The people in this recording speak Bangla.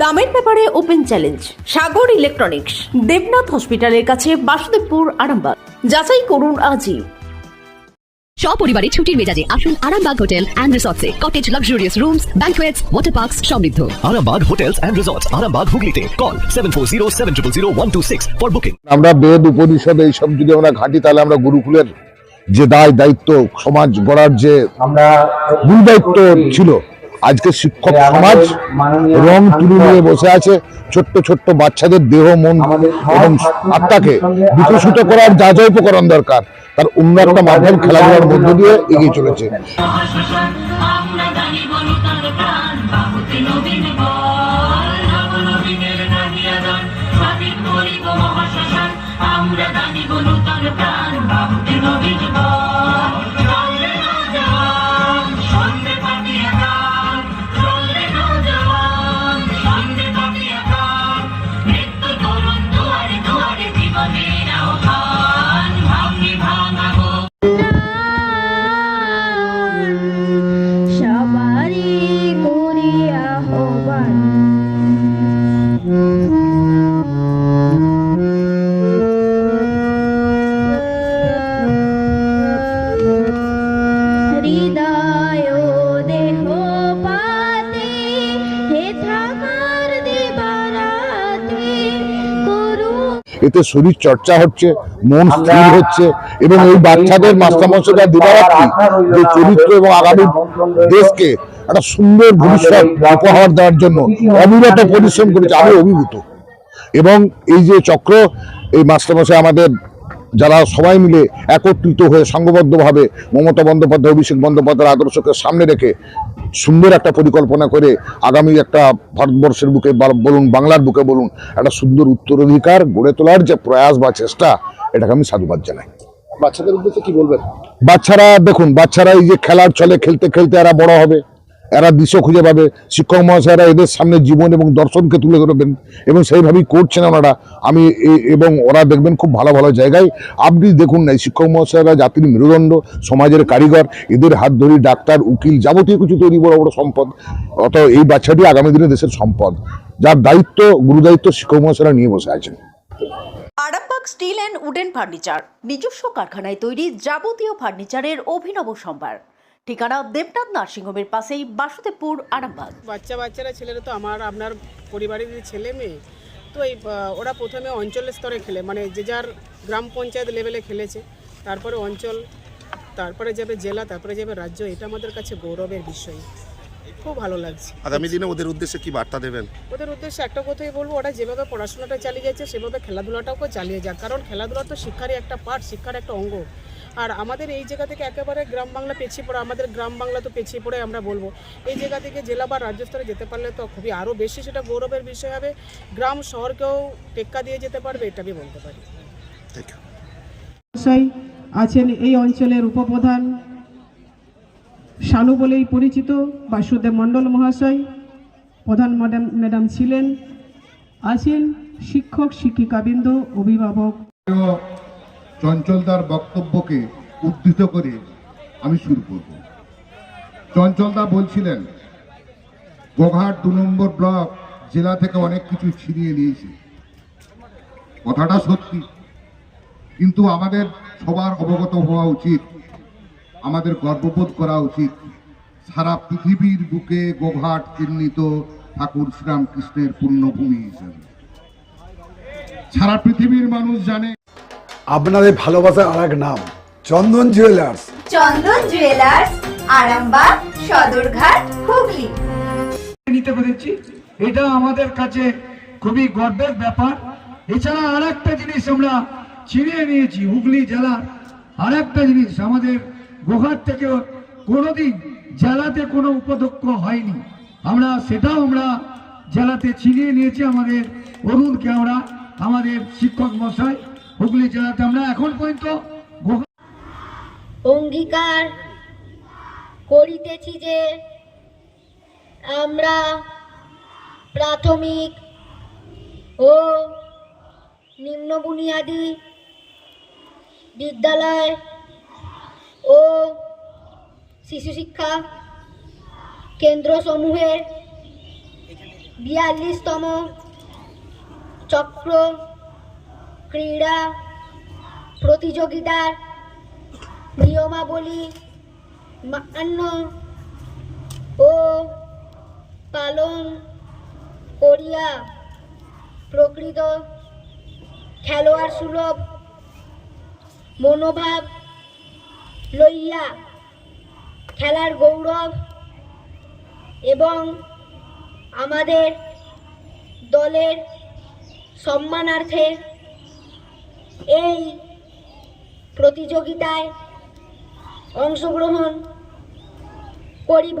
দামের ব্যাপারে open challenge Sagar electronics Debnath হসপিটালের কাছে বাসুদেবপুর আরামবাগ। যাচাই করুন আজই। সপরিবারে ছুটির মেজাজে আসুন Arambagh hotel and রিসর্টসে। Cottage luxurious rooms banquets water parks সমৃদ্ধ। Arambag Hotels and Resorts, Arambag Hooghly Call 740 for booking. আমরা বেদ উপনিষদ এইসব যদি আমরা ঘাঁটি তাহলে আমরা গুরুকুলের যে দায় দায়িত্ব সমাজ গড়ার যে আমরা মূল দায়িত্ব ছিল আজকে শিক্ষক সমাজ রং তুলি নিয়ে বসে আছে ছোট্ট ছোট্ট বাচ্চাদের দেহ মন এবং আত্মাকে বিকশিত করার যা যা উপকরণ দরকার তার অন্য একটা মাধ্যম খেলাধুলার মধ্য দিয়ে এগিয়ে চলেছে। এতে শরীর চর্চা হচ্ছে মন স্থির হচ্ছে এবং এই বাচ্চাদের মাস্টারমশাইরা দিবারাত্রি যে চরিত্র এবং আগামী দেশকে একটা সুন্দর ভবিষ্যৎ উপহার দেওয়ার জন্য অবিরত পরিশ্রম করেছে আমি অভিভূত। এবং এই যে চক্র এই মাস্টারমশাই আমাদের যারা সবাই মিলে একত্রিত হয়ে সংঘবদ্ধভাবে মমতা বন্দ্যোপাধ্যায় অভিষেক বন্দ্যোপাধ্যায়ের আদর্শকে সামনে রেখে সুন্দর একটা পরিকল্পনা করে আগামী একটা ভারতবর্ষের বুকে বলুন বাংলার বুকে বলুন একটা সুন্দর উত্তরাধিকার গড়ে তোলার যে প্রয়াস বা চেষ্টা এটাকে আমি সাধুবাদ জানাই। বাচ্চাদের উদ্দেশ্যে কি বলবেন? বাচ্চারা দেখুন বাচ্চারা এই যে খেলার চলে খেলতে খেলতে এরা বড় হবে। এরা দিশ খুঁজে পাবে। শিক্ষক মহাশয়রা এদের সামনে জীবন এবং দর্শনকে তুলে ধরবেন এবং সেইভাবেই করছেন ওনারা। আমি এবং ওরা দেখবেন খুব ভালো ভালো জায়গায় আপনি দেখুন না শিক্ষক মহাশয়রা, জাতির মেরুদণ্ড, সমাজের কারিগর, এদের হাত ধরি ডাক্তার, উকিল যাবতীয় কিছু তৈরি বড় বড় সম্পদ। অত এই বাচ্চাটি আগামী দিনে দেশের সম্পদ। যার দায়িত্ব, গুরুদায়িত্ব শিক্ষক মহাশয়রা নিয়ে বসে আছেন। Arambagh steel and wooden furniture, নিজস্ব কারখানায় তৈরি যাবতীয় ফার্নিচারের অভিনব সম্ভার। ঠিকানা দেবনাথ নার্সিংহোমের পাশেই বাসুদেবপুর আরামবাগ। বাচ্চা বাচ্চারা ছেলেরা তো আমার আপনার পরিবারের যে ছেলে মেয়ে তো এই ওরা প্রথমে অঞ্চল স্তরে খেলে মানে যে যার গ্রাম পঞ্চায়েত লেভেলে খেলেছে তারপরে অঞ্চল তারপরে যাবে জেলা তারপরে যাবে রাজ্য এটা আমাদের কাছে গৌরবের বিষয়। খুব ভালো লাগছে। আগামী দিনে ওদের উদ্দেশ্যে কি বার্তা দেবেন? ওদের উদ্দেশ্যে একটা কথাই বলব ওরা যেভাবে পড়াশোনাটা চালিয়ে যাচ্ছে সেভাবে খেলাধুলাটাও চালিয়ে যাক কারণ খেলাধুলা তো শিক্ষারই একটা পার্ট শিক্ষার একটা অঙ্গ। আর আমাদের এই জায়গা থেকে একেবারে গ্রাম বাংলা পেছিয়ে পড়ে আমাদের গ্রাম বাংলা তো পেছিয়ে পড়ে আমরা বলব। এই জায়গা থেকে জেলা বা রাজ্য স্তরে যেতে পারলে তো খুবই আরও বেশি সেটা গৌরবের বিষয় হবে। গ্রাম শহরকেও টেক্কা দিয়ে যেতে পারবে এটা আমি বলতে পারি। মহাশয় আছেন এই অঞ্চলের উপপ্রধান শানু বলেই পরিচিত বাসুদেব মণ্ডল মহাশয়। প্রধান ম্যাডাম ম্যাডাম ছিলেন আছেন শিক্ষক শিক্ষিকাবৃন্দ অভিভাবক। চঞ্চলদার বক্তব্যকে উদ্ধৃত করে আমি শুরু করব। চঞ্চলদা বলছিলেন, গোঘাট দু নম্বর ব্লক জেলা থেকে অনেক কিছু ছিনিয়ে নিয়েছে। কথাটা সত্যি, কিন্তু আমাদের সবার অবগত হওয়া উচিত, আমাদের গর্ববোধ করা উচিত, সারা পৃথিবীর বুকে গোঘাট চিহ্নিত ঠাকুর শ্রীরামকৃষ্ণের পুণ্যভূমি হিসেবে। সারা পৃথিবীর মানুষ জানে আপনাদের ভালোবাসার আর এক নাম চন্দন জুয়েলার্স চন্দন জুয়েলার্স আরামবাগ সদরঘাট হুগলি। নিতে পেরেছি। এটা আমাদের কাছে খুবই গর্বের ব্যাপার। এছাড়া আর একটা জিনিস আমরা ছিনিয়ে নিয়েছি হুগলি জেলার আর একটা জিনিস। আমাদের গোহাট থেকে কোনোদিন জেলাতে কোনো উপদক্ষ হয়নি। আমরা সেটাও আমরা জেলাতে ছিনিয়ে নিয়েছি আমাদের। অরুণ কেওড়া আমাদের শিক্ষক মশাই? হুগলি জেলাতে আমরা এখন পর্যন্ত অঙ্গীকার করিতেছি যে আমরা প্রাথমিক ও নিম্ন বুনিয়াদী বিদ্যালয় ও শিশু শিক্ষা কেন্দ্রসমূহে বিয়াল্লিশতম চক্র ক্রীড়া প্রতিযোগিতার নিয়মাবলী মান্য ও পালন করিয়া প্রকৃত খেলোয়াড় সুলভ মনোভাব লইয়া খেলার গৌরব এবং আমাদের দলের সম্মানার্থে এই প্রতিযোগিতায় অংশগ্রহণ করিব।